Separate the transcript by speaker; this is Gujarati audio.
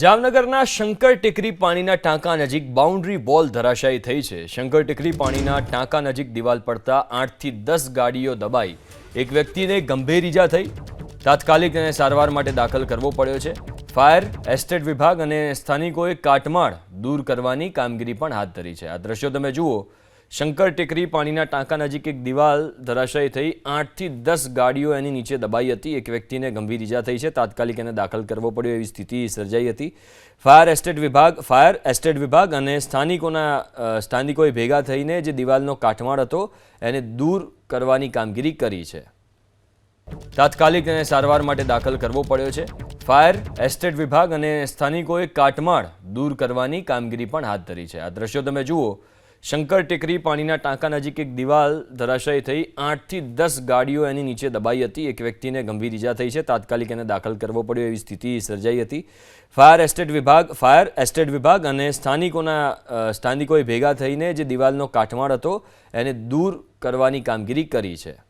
Speaker 1: જામનગરના શંકર ટેકરી પાણીના ટાંકા નજીક બાઉન્ડ્રી વોલ ધરાશાયી થઈ છે. શંકર ટેકરી પાણીના ટાંકા નજીક દિવાલ પડતા આઠથી દસ ગાડીઓ દબાઈ. એક વ્યક્તિને ગંભીર ઈજા થઈ. તાત્કાલિક તેને સારવાર માટે દાખલ કરવો પડ્યો છે. ફાયર, એસ્ટેટ વિભાગ અને સ્થાનિકોએ કાટમાળ દૂર કરવાની કામગીરી પણ હાથ ધરી છે. આ દ્રશ્યો તમે જુઓ શંકર ટેકરી પાણીના ટાંકા નજીક એક દિવાલ ધરાશય થઈ. આઠથી દસ ગાડીઓ એની નીચે દબાઈ હતી. એક વ્યક્તિને ગંભીર ઈજા થઈ છે. તાત્કાલિક એને દાખલ કરવો પડ્યો. એવી સ્થિતિ સર્જાઈ હતી. ફાયર એસ્ટેટ વિભાગ, ફાયર એસ્ટેટ વિભાગ અને સ્થાનિકોના સ્થાનિકોએ ભેગા થઈને જે દિવાલનો કાટમાળ હતો, એને દૂર કરવાની કામગીરી કરી છે. તાત્કાલિક એને સારવાર માટે દાખલ કરવો પડ્યો છે. ફાયર એસ્ટેટ વિભાગ અને સ્થાનિકોએ કાટમાળ દૂર કરવાની કામગીરી પણ હાથ ધરી છે. આ દ્રશ્યો તમે જુઓ શંકર ટેકરી પાણીના ટાંકા નજીક એક દિવાલ ધરાશય થઈ. આઠથી દસ ગાડીઓ એની નીચે દબાઈ હતી. એક વ્યક્તિને ગંભીર ઈજા થઈ છે. તાત્કાલિક એને દાખલ કરવો પડ્યો. એવી સ્થિતિ સર્જાઈ હતી. ફાયર એસ્ટેટ વિભાગ, ફાયર એસ્ટેટ વિભાગ અને સ્થાનિકોના સ્થાનિકોએ ભેગા થઈને જે દિવાલનો કાટમાળ હતો, એને દૂર કરવાની કામગીરી કરી છે.